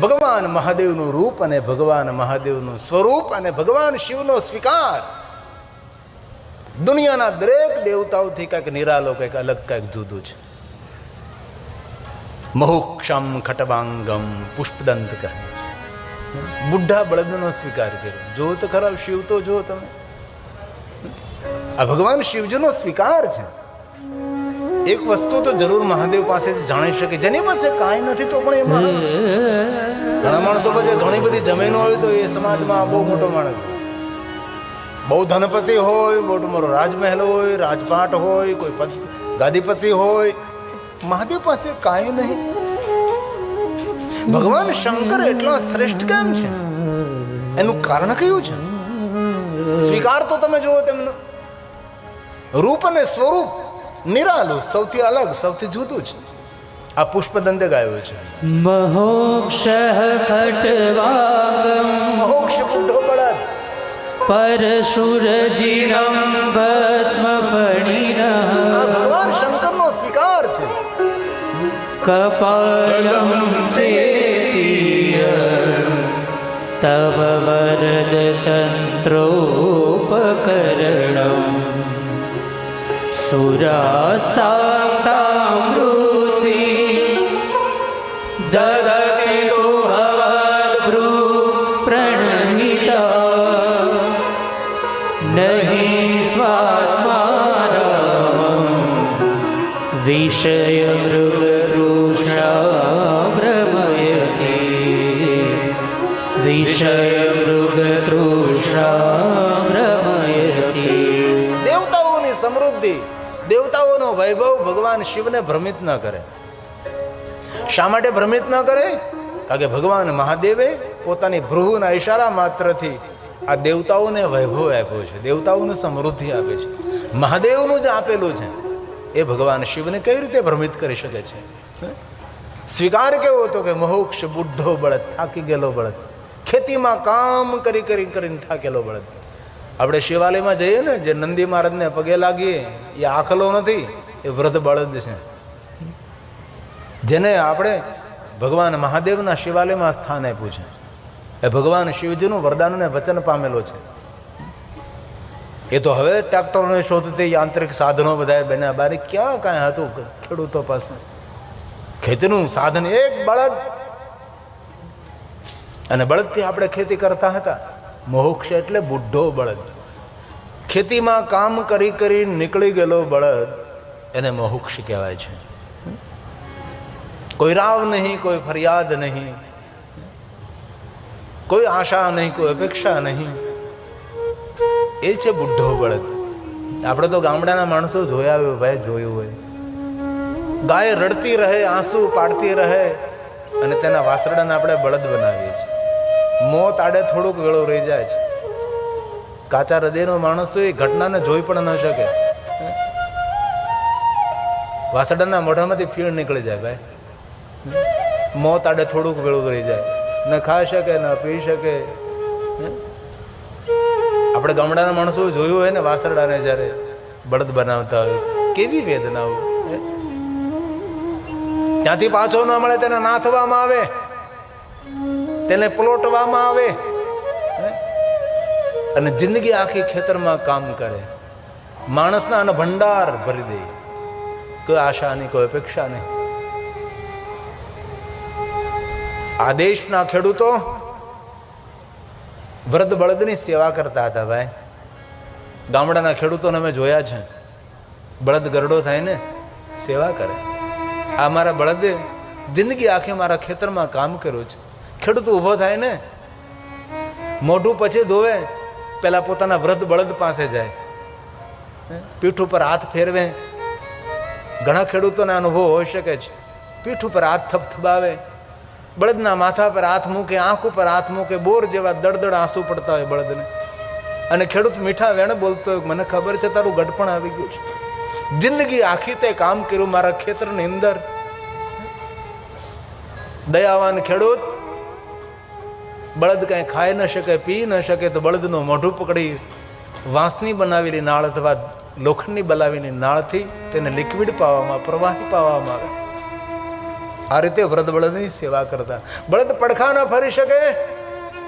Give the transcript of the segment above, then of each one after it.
ભગવાન મહાદેવનું રૂપ અને ભગવાન મહાદેવનું સ્વરૂપ અને ભગવાન શિવનો સ્વીકાર. દુનિયાના દરેક દેવતાઓથી કંઈક નિરાલો, કંઈક અલગ, કંઈક જુદું છે. મહુક્ષમ ખટવાંગમ પુષ્પદંત કહે બુઢા બળદનો સ્વીકાર કર્યો. જો તો ખરા શિવ તો જો તમે. આ ભગવાન શિવજીનો સ્વીકાર છે. એક વસ્તુ તો જરૂર મહાદેવ પાસેથી જાણી શકે. જેની પાસે કાંઈ નથી તો પણ એ ઘણા માણસો પાસે ઘણી બધી જમીનો હોય તો એ સમાજમાં બહુ મોટો માણસ બહુ ધનપતિ હોય, મોટો મોટો રાજમહેલ હોય, રાજપાટ હોય, કોઈ ગાદીપતિ હોય. મહાદેવ પાસે કાંઈ નહીં. ભગવાન શંકર એટલા શ્રેષ્ઠ કેમ છે? એનું કારણ કયું છે? સ્વીકાર તો તમે જુઓ તેમનો. રૂપ અને સ્વરૂપ નિરાલું, સૌથી અલગ, સૌથી જુદું છે આ પુષ્પદંતે ગાયો છે. મહોક્ષ ખટ્વાગમ મોક્ષ બુઢો બળદ પરશુરજીનમ ભસ્મ આ ભગવાન શંકરનો સ્વીકાર છે. કપાલમ ચેતીય તવ વરદ તંત્રોપકરણમ. સુરાસ્તામૃતિ દેવતાઓની સમૃદ્ધિ દેવતાઓનો વૈભવ ભગવાન શિવને ભ્રમિત ન કરે શા માટે ભ્રમિત ન કરે? કારણ કે ભગવાન મહાદેવે પોતાની ભૃહુના ઈશારા માત્રથી આ દેવતાઓને વૈભવ આપ્યો છે, દેવતાઓને સમૃદ્ધિ આપે છે. મહાદેવનું જે આપેલું છે. એ ભગવાન શિવને કઈ રીતે ભ્રમિત કરી શકે છે? સ્વીકાર કેવો હતો કે મોક્ષ બુઢો બળદ થાકી ગયેલો બળદ? ખેતીમાં કામ કરી કરી કરીને થાકેલો બળદ. આપણે શિવાલયમાં જઈએ ને, જે નંદી મહારાજને પગે લાગીએ, એ આખલો નથી, એ વૃદ્ધ બળદ છે. જેને આપણે ભગવાન મહાદેવના શિવાલયમાં સ્થાન આપ્યું છે. એ ભગવાન શિવજીનું વરદાનને વચન પામેલો છે. એ તો હવે ટ્રેક્ટરોને શોધતી યાંત્રિક સાધનો બધા બન્યા બારે ક્યાં કાંઈ હતું? ખેડૂતો પાસે. ખેતીનું સાધન એક બળદ. અને બળદથી આપણે ખેતી કરતા હતા. મોક્ષ એટલે બુઢો બળદ. ખેતીમાં કામ કરી કરી નીકળી ગયેલો બળદ એને મોક્ષ કહેવાય છે. કોઈ રાવ નહીં, કોઈ ફરિયાદ નહીં. કોઈ આશા નહીં, કોઈ અપેક્ષા નહીં. એ છે બુઢો બળદ. આપણે તો ગામડાના માણસો જોયા હોય, ભાઈ જોયું હોય. ગાય રડતી રહે, આંસુ પાડતી રહે, અને તેના વાસરડાને આપણે બળદ બનાવીએ છીએ. મોત આડે થોડુંક વેળો રહી જાય છે. કાચા હૃદયનો માણસ તો એ ઘટનાને જોઈ પણ ન શકે. વાસરડાના મોઢામાંથી ફીણ નીકળી જાય, ભાઈ. મોત આડે થોડુંક વેળું રહી જાય. ન ખાઈ શકે, ન પી શકે. આપણે ગામડાના માણસો જોયું હોય ને વાસરડાને જ્યારે બળદ બનાવતા હોય, કેવી વેદનાઓ? ત્યાંથી પાછો ન મળે તેને નાથવામાં આવે, તેને પલોટવામાં આવે અને જિંદગી આખી ખેતરમાં કામ કરે. માણસના આનો ભંડાર ભરી દે. કોઈ આશા નહીં, કોઈ અપેક્ષા નહીં. આ દેશના ખેડૂતો વૃદ્ધ બળદની સેવા કરતા હતા ભાઈ. ગામડાના ખેડૂતોને અમે જોયા છે. બળદ ગરડો થાય ને, સેવા કરે. આ મારા બળદે જિંદગી આખી મારા ખેતરમાં કામ કર્યું છે. ખેડૂત ઊભો થાય ને, મોઢું પછી ધોવે, પેલા પોતાના વૃદ્ધ બળદ પાસે જાય. પીઠ ઉપર હાથ ફેરવે. ઘણા ખેડૂતોના અનુભવ હોઈ શકે છે. પીઠ ઉપર હાથ થપથપાવે બળદના માથા પર હાથ મૂકે, આંખ ઉપર હાથ મૂકે, બોર જેવા દળદળ આંસુ પડતા હોય બળદને. અને ખેડૂત મીઠા વેણ બોલતો હોય, મને ખબર છે તારું ગડપણ આવી ગયું છે. જિંદગી આખી તે કામ કર્યું મારા ખેતરની અંદર. દયાવાન ખેડૂત, બળદ કાંઈ ખાઈ ન શકે, પી ન શકે તો બળદનું મોઢું પકડી વાંસની બનાવેલી નાળ અથવા લોખંડની બનાવેલી નાળથી તેને લિક્વિડ પાવામાં, પ્રવાહી પાવામાં આવે. આ રીતે બળદની સેવા કરતા. બળદ પડખા ન ફરી શકે?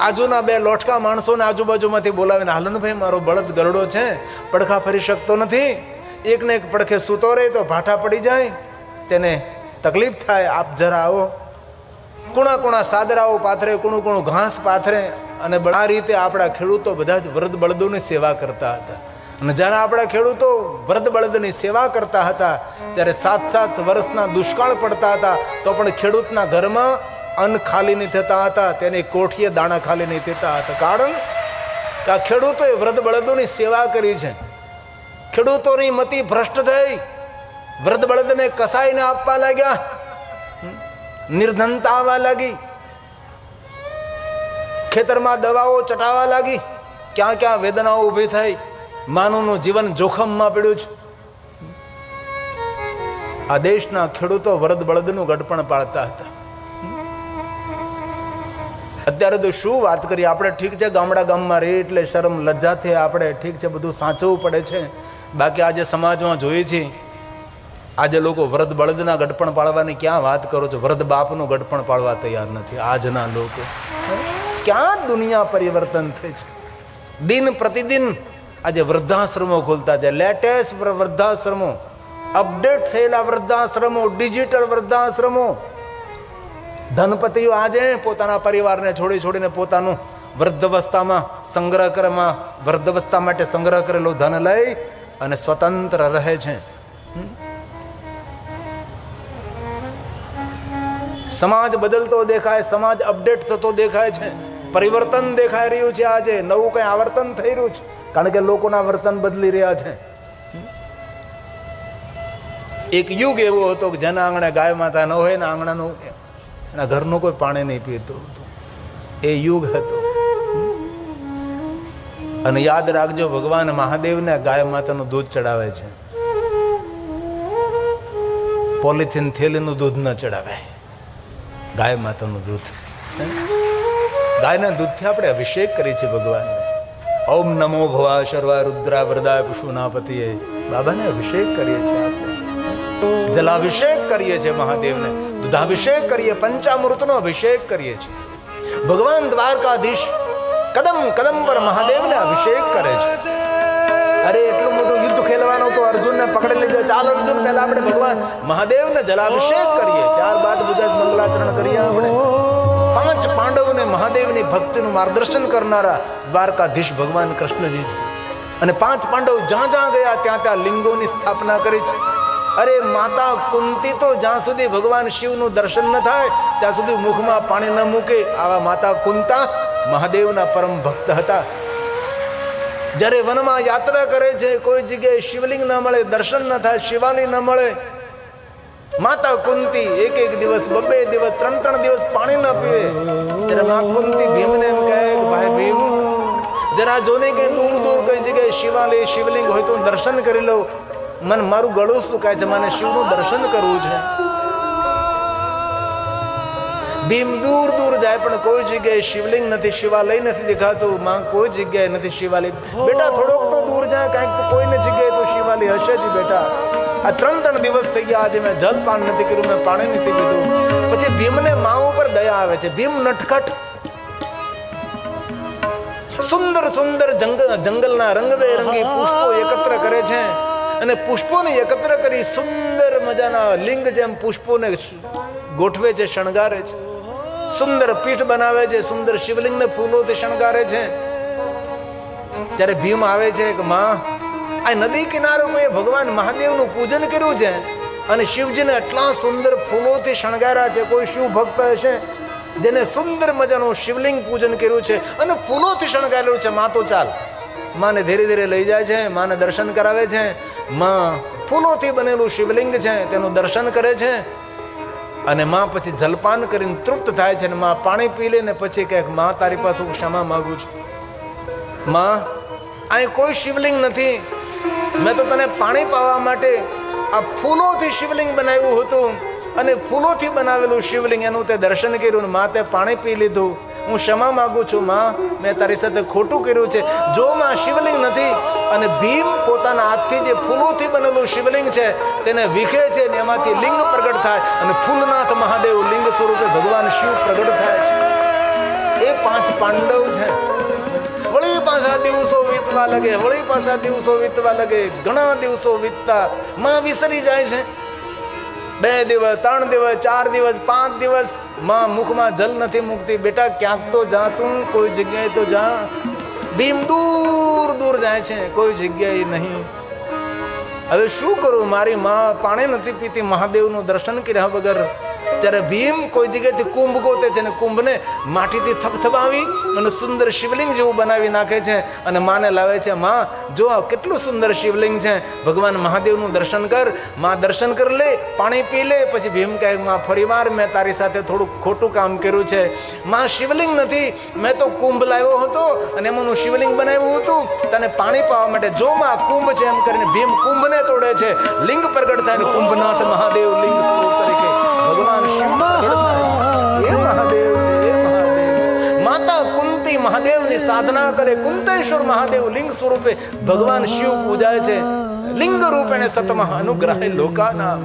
આજુના બે લોટકા માણસોને આજુબાજુમાંથી બોલાવીને હાલનભાઈ મારો બળદ ગરડો છે, પડખા ફરી શકતો નથી. એકને એક પડખે સૂતો રહે તો ભાઠા પડી જાય. તેને તકલીફ થાય, આપ જરા આવો. કુણા કુણા સાદરાઓ પાથરે કુણું કુણું ઘાસ પાથરે, અને આ રીતે આપણા ખેડૂતો બધા જ વૃદ્ધ બળદોની સેવા કરતા હતા. અને જ્યારે આપણા ખેડૂતો વૃદ્ધ બળદની સેવા કરતા હતા, ત્યારે સાત સાત વર્ષના દુષ્કાળ પડતા હતા, તો પણ ખેડૂતના ઘરમાં અન્ન ખાલી નહીં થતા હતા, તેની કોઠીએ દાણા ખાલી નહીં થતા હતા. કારણ કે આ ખેડૂતોએ વૃદ્ધ બળદોની સેવા કરી છે. ખેડૂતોની મતિ ભ્રષ્ટ થઈ. વૃદ્ધ બળદને કસાઈને આપવા લાગ્યા. નિર્ધનતા આવવા લાગી. ખેતરમાં દવાઓ ચટાવવા લાગી. ક્યાં ક્યાં વેદનાઓ ઊભી થઈ. માનવનું જીવન જોખમમાં પડ્યું છે. આ દેશના ખેડૂતો વરદ બળદનું ગઢપણ પાળતા હતા. અત્યારે તો શું વાત કરીએ, આપણે ઠીક છે ગામડા ગામમાં રહીએ એટલે શરમ લજ્જાથી આપણે ઠીક છે, બધું સાચવવું પડે છે. બાકી આજે સમાજમાં જોઈએ છીએ, આજે લોકો વ્રત બળદના ગઢપણ પાળવાની ક્યાં વાત કરો છો? વ્રત બાપનું ગડપણ પાળવા તૈયાર નથી. આજના લોકો ક્યાં દુનિયા પરિવર્તન થઈ છે? દિન પ્રતિદિન આજે વૃદ્ધાશ્રમો ખોલતા છે. લેટેસ્ટ વૃદ્ધાશ્રમો. અપડેટ થયેલા વૃદ્ધાશ્રમો ડિજિટલ વૃદ્ધાશ્રમો. ધનપતિઓ આજે પોતાના પરિવારને છોડી છોડીને પોતાનું વૃદ્ધાવસ્થામાં સંગ્રહ કરમાં વૃદ્ધાવસ્થા માટે સંગ્રહ કરેલું ધન લઈ અને સ્વતંત્ર રહે છે. સમાજ બદલતો દેખાય, સમાજ અપડેટ થતો દેખાય છે. પરિવર્તન દેખાઈ રહ્યું છે આજે. નવું કંઈ આવર્તન થઈ રહ્યું છે. કારણ કે લોકોના વર્તન બદલી રહ્યા છે. એક યુગ એવો હતો કે જેના આંગણે ગાય માતા ન હોય ને આંગણાનું એના ઘરનું કોઈ પાણી નહીં પીતું હતું. એ યુગ હતો. અને યાદ રાખજો, ભગવાન મહાદેવને ગાય માતાનું દૂધ ચડાવે છે. પોલિથીન થેલીનું દૂધ ન ચડાવે. ગાય માતાનું દૂધ. ગાયના દૂધથી આપણે અભિષેક કરીએ છીએ ભગવાનને ઓમ નમો ભવા શર્વા રુદ્રા વરદાય પશુના બાબાને અભિષેક કરીએ છીએ આપણે. જલાભિષેક કરીએ છીએ મહાદેવને, દુધાભિષેક કરીએ, પંચામૃતનો અભિષેક કરીએ છીએ. ભગવાન દ્વારકાધીશ કદમ કદમ પર મહાદેવને અભિષેક કરે છે. અરે, એટલું મોટું યુદ્ધ ખેલવાનું તો અર્જુનને પકડી લીધો. ચાલ અર્જુન, પહેલા આપણે ભગવાન મહાદેવને જલાભિષેક કરીએ. ત્યારબાદ જ મંગલાચરણ કરીએ આપણે. મહાદેવની ભક્તિનું માર્ગદર્શન કરનારા દ્વારકાધીશ ભગવાન કૃષ્ણજી છે અને પાંચ પાંડવ જ્યાં જ્યાં ગયા, ત્યાં ત્યાં લિંગોની સ્થાપના કરી છે. અરે માતા કુંતી તો જ્યાં સુધી ભગવાન શિવનું દર્શન ન થાય, ત્યાં સુધી મુખમાં પાણી ન મૂકે, આવા માતા કુંતા મહાદેવના પરમ ભક્ત હતા. જ્યારે વનમાં યાત્રા કરે છે, કોઈ જગ્યાએ શિવલિંગ ન મળે, દર્શન ન થાય શિવાલી ન મળે માતા કુંતી એક એક દિવસ, બબે દિવસ, ત્રણ ત્રણ દિવસ પાણી ન પીવે. ત્યારે મા કુંતી ભીમને એમ કહે ભાઈ ભીમ, જરા જોને કે દૂર દૂર કઈ જગ્યાએ શિવાલય, શિવલિંગ હોય તો દર્શન કરી લઉં. મને મારું ગળું કહે છે, મને શિવનું દર્શન કરવું છે. ભીમ દૂર દૂર જાય, પણ કોઈ જગ્યાએ શિવલિંગ નથી, શિવાલય નથી દેખાતું. માં કોઈ જગ્યાએ નથી શિવાલય. બેટા, થોડોક તો દૂર જાય કાંઈક કોઈ કોઈને જગ્યાએ તો શિવાલય હશે જ બેટા. આ ત્રણ ત્રણ દિવસ થઈ ગયા આજે મેં જલપાન નથી કર્યું, મેં પાણી નથી પીધું. પછી ભીમને મા ઉપર દયા આવે છે. ભીમ નટખટ. સુંદર સુંદર જંગલ જંગલના રંગબેરંગી પુષ્પો એકત્ર કરે છે. અને પુષ્પોને એકત્ર કરી સુંદર મજાના લિંગ જેમ પુષ્પોને ગોઠવે છે, શણગારે છે. સુંદર પીઠ બનાવે છે, સુંદર શિવલિંગને ફૂલોથી શણગારે છે. ત્યારે ભીમ આવે છે કે માં આ નદી કિનારો કોઈ ભગવાન મહાદેવનું પૂજન કર્યું છે અને શિવજીને એટલા સુંદર ફૂલોથી શણગાર્યા છે. કોઈ શિવ ભક્ત હશે જેને સુંદર મજાનું શિવલિંગ પૂજન કર્યું છે અને ફૂલોથી શણગારેલું છે. માં તો ચાલ. માને ધીરે ધીરે લઈ જાય છે, માને દર્શન કરાવે છે. માં ફૂલોથી બનેલું શિવલિંગ છે, તેનું દર્શન કરે છે અને માં પછી જલપાન કરીને તૃપ્ત થાય છે અને માં પાણી પી લે ને પછી કહે માં, તારી પાસે હું ક્ષમા માગું છું. માં, અહીં કોઈ શિવલિંગ નથી. મેં તો તને પાણી પાવા માટે આ ફૂલોથી શિવલિંગ બનાવ્યું હતું અને ફૂલોથી બનાવેલું શિવલિંગ એનું તે દર્શન કર્યું ને માં તે પાણી પી લીધું. હું ક્ષમા માગું છું, માં. મેં તારી સાથે ખોટું કર્યું છે. જો માં શિવલિંગ નથી અને ભીમ પોતાના હાથથી જે ફૂલોથી બનેલું શિવલિંગ છે, તેને વિખે છે અને એમાંથી લિંગ પ્રગટ થાય અને ફૂલનાથ મહાદેવ લિંગ સ્વરૂપે ભગવાન શિવ પ્રગટ થાય છે. એ પાંચ પાંડવ છે. વળી પાછા દિવસો વીતવા લાગે વળી પાછા દિવસો વીતવા લગે, ઘણા દિવસો વીતતા, માં વિસરી જાય છે. બે દિવસ, ત્રણ દિવસ, ચાર દિવસ, પાંચ દિવસ, માં મુખમાં જલ નથી મૂકતી. બેટા, ક્યાંક તો જા તું, કોઈ જગ્યાએ તો જા. ભીમ દૂર દૂર જાય છે, કોઈ જગ્યાએ નહીં. હવે શું કરું? મારી માં પાણી નથી પીતી. મહાદેવનું દર્શન કર્યા વગર ત્યારે ભીમ કોઈ જગ્યાએથી કુંભ ગોતે છે અને કુંભને માટીથી થપથપાવી અને સુંદર શિવલિંગ જેવું બનાવી નાખે છે અને માને લાવે છે, માં, જો કેટલું સુંદર શિવલિંગ છે? ભગવાન મહાદેવનું દર્શન કર, માં દર્શન કરી લે, પાણી પી લે. પછી ભીમ કહે, માં, ફરીવાર મેં તારી સાથે થોડું ખોટું કામ કર્યું છે. માં, શિવલિંગ નથી. મેં તો કુંભ લાવ્યો હતો અને એમનું શિવલિંગ બનાવ્યું હતું. તને પાણી પાવા માટે જો માં કુંભ છે. એમ કરીને ભીમ કુંભને તોડે છે. લિંગ પ્રગટ થાય કુંભનાથ મહાદેવ લિંગ તરીકે શિવ મહાદેવની સાધના કરે, કુંતેશ્વર મહાદેવ લિંગ સ્વરૂપે ભગવાન શિવ પૂજાય છે. લિંગ રૂપેણે સતમહ અનુગ્રહે લોકાના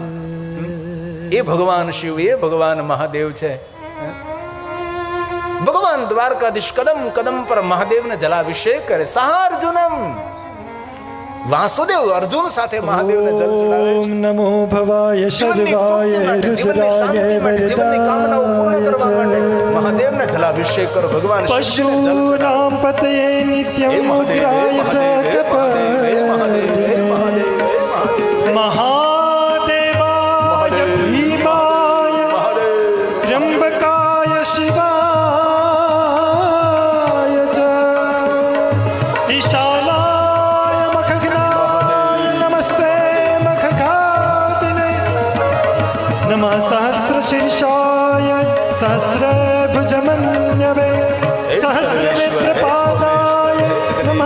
એ ભગવાન શિવ, એ ભગવાન મહાદેવ છે. ભગવાન દ્વારકાધીશ કદમ કદમ પર મહાદેવને જલાભિષેક કરે. સહાર્જુનમ. વાસુદેવ અર્જુન સાથે મહાદેવને જલ ચડાવે. ઓમ નમો ભવાય જીવનની રુદ્રાય વૈદ્યાય મહાદેવને જલાભિષેક કરો ભગવાન પશુ. પશુનામ પતયે નિત્યમ હે મહાદેવ, મહાદેવ, મહાદેવ, હે નમઃ સહસ્રશીર્ષાય સહસ્રભુજમન્યવે સહસ્રનેત્રપાદાય નમઃ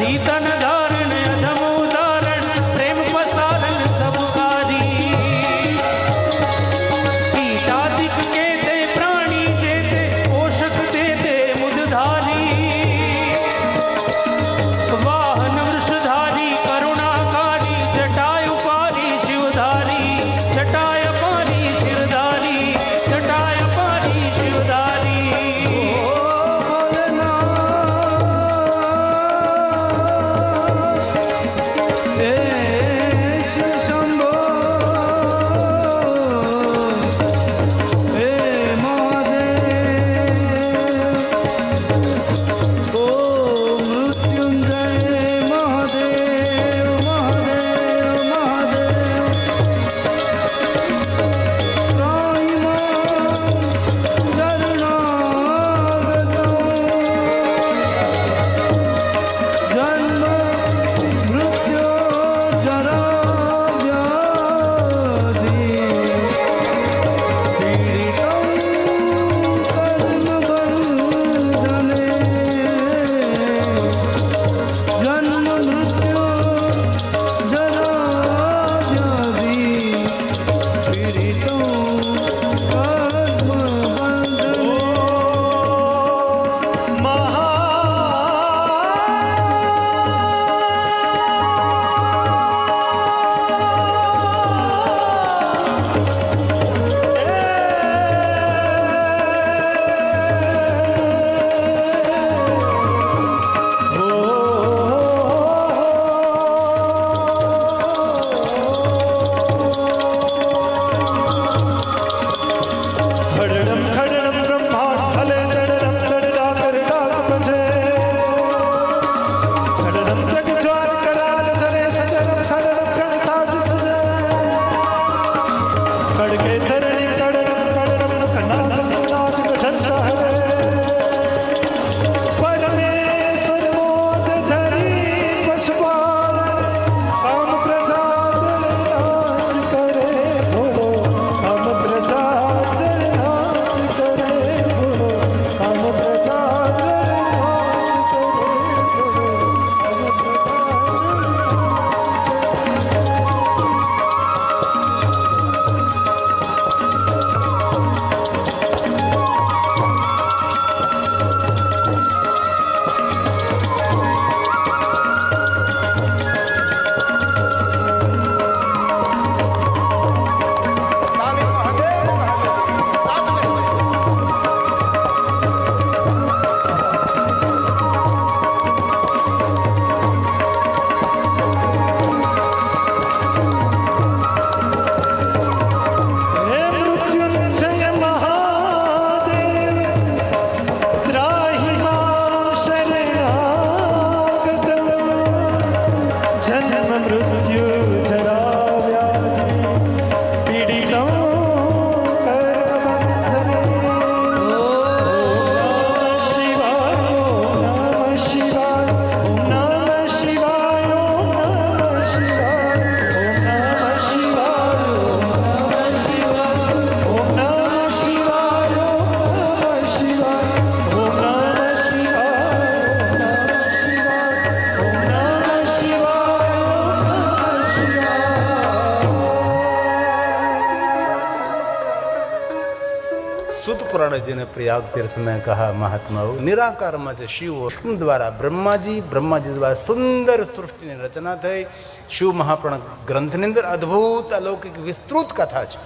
సీతన પુરાણજીને પ્રયાગ તીર્થ મેં કહા મહાત્માઓ, નિરાકારમાં છે શિવ વિષ્ણુ દ્વારા બ્રહ્માજી બ્રહ્માજી દ્વારા સુંદર સૃષ્ટિની રચના થઈ. શિવ મહાપ્રણ ગ્રંથની અંદર અદ્ભુત અલૌકિક વિસ્તૃત કથા છે.